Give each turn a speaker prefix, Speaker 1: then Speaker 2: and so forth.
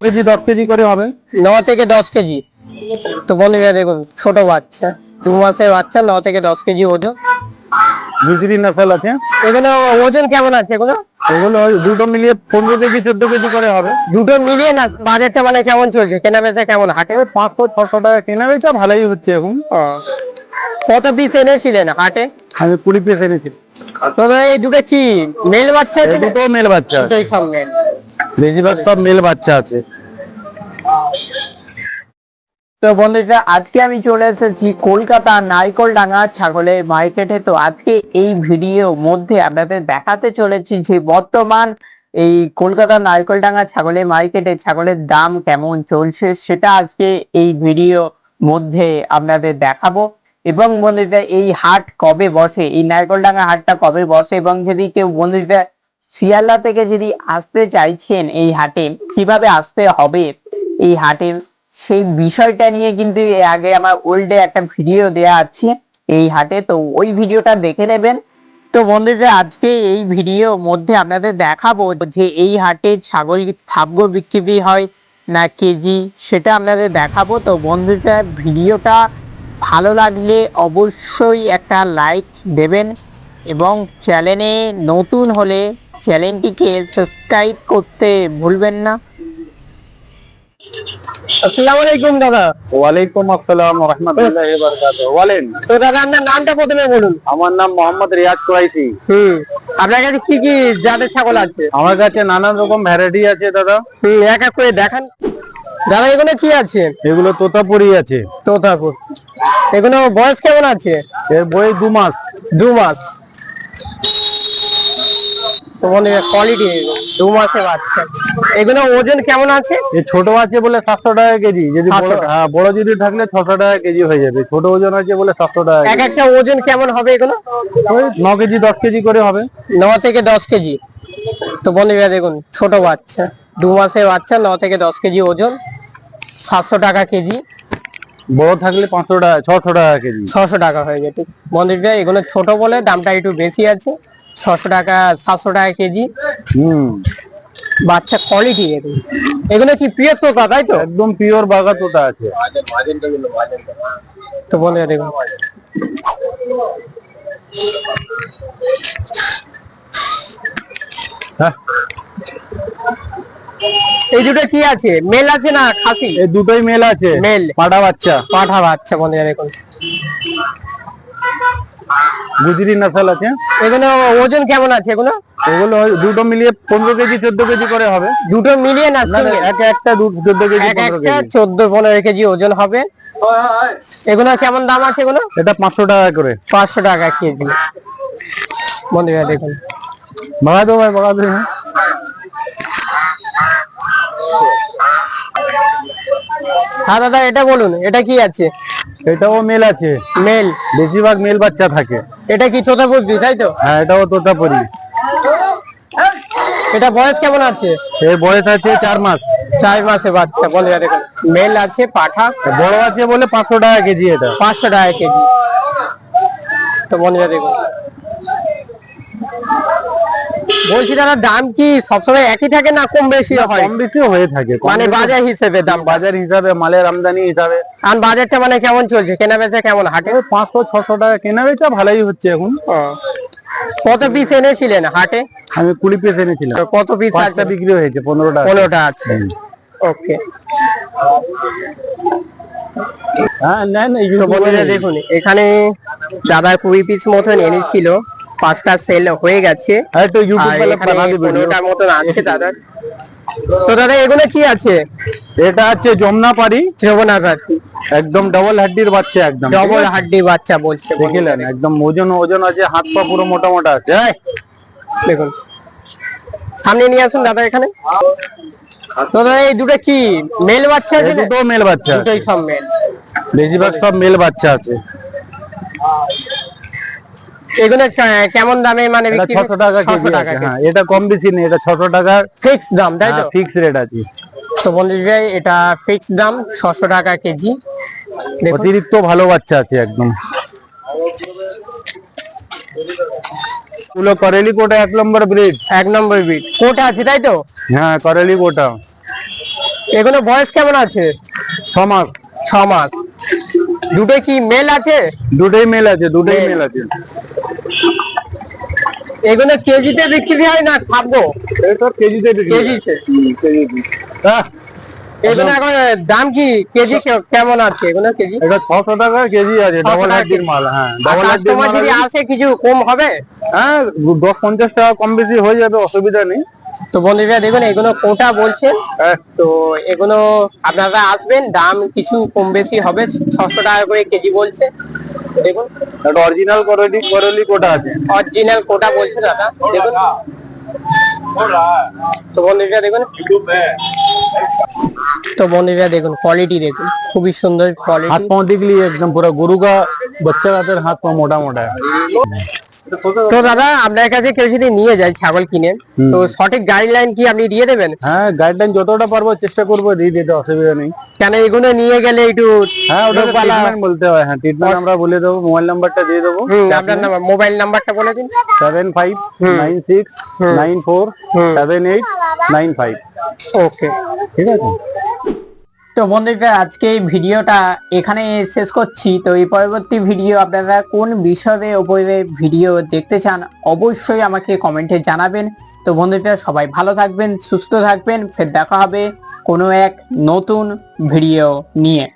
Speaker 1: KG দশ KG করে হবে।
Speaker 2: ন থেকে দশ কেজি। তো বন্ধুরা দেখুন ছোট বাচ্চা দু মাসের বাচ্চা ন থেকে দশ কেজি ওজন।
Speaker 1: গুজরি নসল আছে
Speaker 2: এগুলো ওজন কেমন আছে এগুলো?
Speaker 1: এগুলো দুটো মিলিয়ে পনেরো কেজি চোদ্দ কেজি করে হবে।
Speaker 2: দুটো মিলিয়ে না বাজারটা মানে কেমন চলছে? কেনা বেচা কেমন? হাটে?
Speaker 1: পাঁচশো ছশো টাকা কেনা বেচা ভালোই হচ্ছে এখন।
Speaker 2: কত পিস এনেছিলেন হাটে?
Speaker 1: আমি কুড়ি পিস এনেছি।
Speaker 2: তো এই দুটো কি? মেল বাচ্চা
Speaker 1: দুটো মেল বাচ্চা
Speaker 2: দুটোই সব মেল
Speaker 1: বেশিরভাগ সব মেল বাচ্চা আছে।
Speaker 2: তো বন্ধুরা, আজকে আমি চলে এসেছি কলকাতা নারকলডাঙ্গা ছাগলের মার্কেটে তো আজকে এই ভিডিও মধ্যে আপনাদের দেখাতে চলেছি যে বর্তমান এই কলকাতা নারকলডাঙ্গা ছাগলের মার্কেটে ছাগলের দাম কেমন চলছে, সেটা আজকে এই ভিডিও মধ্যে আপনাদের দেখাবো। এবং বন্ধুরা, এই হাট কবে বসে? এই নারকলডাঙ্গা হাটটা কবে বসে? এবং যদি কেউ বন্ধুরা শিয়ালদা থেকে যদি আসতে চাইছেন এই হাটে, কীভাবে আসতে হবে এই হাটে? সেই বিষয়টা নিয়ে কিন্তু আগে আমার ওল্ডে একটা ভিডিও দেয়া আছে এই হাটে। তো ওই ভিডিওটা দেখে নেবেন। তো বন্ধুরা, আজকে এই ভিডিও মধ্যে আপনাদের দেখাবো যে এই হাটে ছাগল ভাগ্য বিক্রি হয় না কেজি, সেটা আপনাদের দেখাবো। তো বন্ধুরা ভিডিওটা ভালো লাগলে অবশ্যই একটা লাইক দেবেন এবং চ্যানেলে নতুন হলে চ্যানেলটিকে সাবস্ক্রাইব করতে ভুলবেন না। আসসালামু আলাইকুম দাদা।
Speaker 1: ওয়ালাইকুম আসসালাম রহমতুল্লাহ বরকাত বলেন।
Speaker 2: তো দাদা আপনার নামটা প্রথমে বলুন।
Speaker 1: আমার নাম মোহাম্মদ রিয়াজ কুরাইশি।
Speaker 2: হুম। আপনার কাছে কি কি জাতের ছাগল আছে?
Speaker 1: আমার কাছে নানান রকম ভ্যারাইটি আছে দাদা।
Speaker 2: হুম এক এক করে দেখান। দাদা এগুলো কি আছে?
Speaker 1: এগুলো তোতাপুরি আছে।
Speaker 2: তোতাপুর। এগুলো বয়স কেমন আছে?
Speaker 1: এর বয়স দু মাস।
Speaker 2: দু মাস। বলে কোয়ালিটি দু মাসে বাচ্চা। এগুলো ওজন কেমন আছে?
Speaker 1: এই ছোট আছে বলে সাতশো টাকা কেজি। যদি
Speaker 2: 700
Speaker 1: হ্যাঁ বড় যদি থাকলে ছশো টাকা কেজি হয়ে যাবে। ছোট ওজন আছে বলে সাতশো টাকা
Speaker 2: এক একটা ওজন কেমন হবে এগুলো?
Speaker 1: ন কেজি দশ কেজি করে হবে।
Speaker 2: ন থেকে দশ কেজি। তো বন্ধুরা দেখুন ছোট বাচ্চা। দু মাসের বাচ্চা ন থেকে দশ কেজি ওজন। সাতশো টাকা কেজি।
Speaker 1: বড় থাকলে পাঁচশো টাকা ছশো টাকা কেজি।
Speaker 2: ছশো টাকা হয়ে যেত বন্ধুরা এগুলো ছোট বলে দামটা একটু বেশি আছে। ছশো টাকা সাতশো টাকা কেজি।
Speaker 1: হুম।
Speaker 2: বাচ্চা কোয়ালিটি এগুলো এগুলো কি পিওর পোকা তাই তো?
Speaker 1: একদম পিওর বাগা তোতা আছে।
Speaker 2: তো বন্ধুরা দেখুন।
Speaker 1: হ্যাঁ।
Speaker 2: এই দুটো কি আছে? মেল আছে না খাসি?
Speaker 1: এই দুটোই মেল আছে।
Speaker 2: মেল।
Speaker 1: পাটা বাচ্চা।
Speaker 2: পাঠা বাচ্চা বলে দেখুন।
Speaker 1: গুজরি নসল আছে
Speaker 2: এগুলো ওজন কেমন আছে এগুলো?
Speaker 1: ওই দুটো মিলিয়ে পনেরো কেজি চোদ্দ কেজি করে হবে।
Speaker 2: দুটো মিলিয়ে না?
Speaker 1: এক একটা চোদ্দ কেজি
Speaker 2: একটা চোদ্দ পনেরো কেজি ওজন হবে। এগুলো কেমন দাম আছে এগুলো?
Speaker 1: এটা পাঁচশো টাকা করে।
Speaker 2: পাঁচশো টাকা কেজি। বন্ধুরা দেখুন।
Speaker 1: বাগা দো ভাই বাগা দো। হ্যাঁ।
Speaker 2: হ্যাঁ দাদা এটা বলুন এটা কি আছে?
Speaker 1: এটাও মেল আছে।
Speaker 2: মেল
Speaker 1: বেশিরভাগ মেল বাচ্চা থাকে।
Speaker 2: এটা কি তোতা বুঝবি তাই তো?
Speaker 1: হ্যাঁ এটাও তোতাপুরি।
Speaker 2: এটা বয়স কেমন আছে?
Speaker 1: এই বয়স আছে চার মাস।
Speaker 2: চার মাসে বাচ্চা বলে দেখুন মেল আছে পাঠা।
Speaker 1: বড় আছে বলে পাঁচশো টাকা কেজি এটা।
Speaker 2: পাঁচশো টাকা কেজি। তো বন্ধুরা দেখুন বলছি দাদা দাম কি সবসময় একই থাকে না কম বেশি হয়?
Speaker 1: কম বেশিও হয়ে থাকে
Speaker 2: মানে বাজার হিসেবে দাম
Speaker 1: বাজার হিসাবে মালের আমদানি হিসাবে।
Speaker 2: আর বাজারটা মানে কেমন চলছে? কেনা বেচা কেমন? হাটে?
Speaker 1: পাঁচশো ছশো টাকা কেনা বেচা ভালোই হচ্ছে এখন।
Speaker 2: কত পিস এনেছিলেন হাটে?
Speaker 1: আমি কুড়ি পিস এনেছিলাম।
Speaker 2: কত পিস
Speaker 1: পাঁচটা বিক্রি হয়েছে পনেরো টাকা
Speaker 2: পনেরোটা আছে। ওকে।
Speaker 1: হ্যাঁ
Speaker 2: তো বন্ধুরা দেখুন এখানে দাদা কুড়ি পিস মতন এনেছিল। পাঁচটা সেল হয়ে গেছে।
Speaker 1: হ্যাঁ, তো
Speaker 2: দাদা। এগুলো কি আছে?
Speaker 1: এটা আছে যমুনা
Speaker 2: পাড়ি
Speaker 1: একদম ডবল হাড্ডির বাচ্চা একদম।
Speaker 2: ডবল হাড্ডি বাচ্চা বলছে
Speaker 1: বুঝলেন একদম ওজন ওজন আছে হাত পা পুরো মোটা মোটা আছে
Speaker 2: দেখুন। সামনে নিয়ে আসুন দাদা এখানে। তো দাদা এই দুটো কি? মেল বাচ্চা আছে
Speaker 1: দুটো মেল বাচ্চা
Speaker 2: দুটোই সব মেল
Speaker 1: বেশিরভাগ সব মেল বাচ্চা আছে।
Speaker 2: এগুলো কেমন দামে মানে বিক্রি
Speaker 1: টাকা কেজি
Speaker 2: টাকা
Speaker 1: হ্যাঁ। এটা কম বেশি নেই এটা টাকা।
Speaker 2: ফিক্স দাম তাই তো?
Speaker 1: ফিক্স রেট আছে।
Speaker 2: তো এটা ফিক্স দাম টাকা কেজি।
Speaker 1: অতিরিক্ত ভালো বাচ্চা আছে একদম। করেলি কোটা এক নম্বর ব্রিড
Speaker 2: এক নম্বর বিট কোটা আছে তাই তো?
Speaker 1: হ্যাঁ করেলি কোটা।
Speaker 2: এগুলো বয়স কেমন আছে?
Speaker 1: ছ মাস।
Speaker 2: ছ মাস। দুটো কি মেল আছে?
Speaker 1: দুটোই মেল আছে দুটোই মেল আছে।
Speaker 2: এগুলো কেজিতে বিক্রি হয় না খাব
Speaker 1: কেজিতে।
Speaker 2: কেজিতে। এগুলো এখন দাম কি কেজি কেমন আছে? এগুলো কেজি?
Speaker 1: এটা ছশো টাকা কেজি আছে ডবল হাড্ডির মাল হ্যাঁ ডবল হাড্ডির মাল
Speaker 2: যদি আসে কিছু কম হবে?
Speaker 1: হ্যাঁ দশ পঞ্চাশ টাকা কম বেশি হয়ে যাবে অসুবিধা নেই।
Speaker 2: তো বন্ধুরা দেখুন এগুলো কোটা বলছেন
Speaker 1: হ্যাঁ,
Speaker 2: তো এগুলো আপনারা আসবেন দাম কিছু কম বেশি হবে ছশো টাকা করে কেজি বলছে তো দেখুন
Speaker 1: একটা অরিজিনাল করলি করলি কোটা আছে
Speaker 2: অরিজিনাল কোটা বলছে দাদা দেখুন তো বন্ধুরা দেখুন তো বন্ধুরা দেখুন কোয়ালিটি দেখুন খুবই সুন্দর
Speaker 1: हाथ
Speaker 2: কোয়ালিটি
Speaker 1: पाँव दिख लिए एकदम पूरा गुरु का बच्चा का तेरा हाथ पाँव मोटा मोटा है
Speaker 2: তো দাদা আপনার কাছে কেউ যদি নিয়ে যায় ছাগল কিনে তো সঠিক গাইডলাইন কি আপনি দিয়ে দেবেন?
Speaker 1: হ্যাঁ গাইডলাইন যতটা পারব চেষ্টা করব দিয়ে দিতে অসুবিধা নেই।
Speaker 2: কেন এগুলো নিয়ে গেলে একটু
Speaker 1: হ্যাঁ ওটা বলতে হয়। হ্যাঁ ট্রিটমেন্ট আমরা বলে দেবো মোবাইল নাম্বারটা দিয়ে দেবো।
Speaker 2: আপনার নাম্বার মোবাইল নাম্বারটা বলে দিন।
Speaker 1: Seven five nine six nine four seven eight nine five
Speaker 2: okay
Speaker 1: ঠিক আছে?
Speaker 2: তো বন্ধুরা, আজকে এই ভিডিওটা এখানে শেষ করছি। তো এই পরবর্তী ভিডিও আপনারা কোন বিষয়ের উপরে ভিডিও দেখতে চান, অবশ্যই আমাকে কমেন্টে জানাবেন। তো বন্ধুরা, সবাই ভালো থাকবেন, সুস্থ থাকবেন। ফের দেখা হবে কোনো এক নতুন ভিডিও নিয়ে।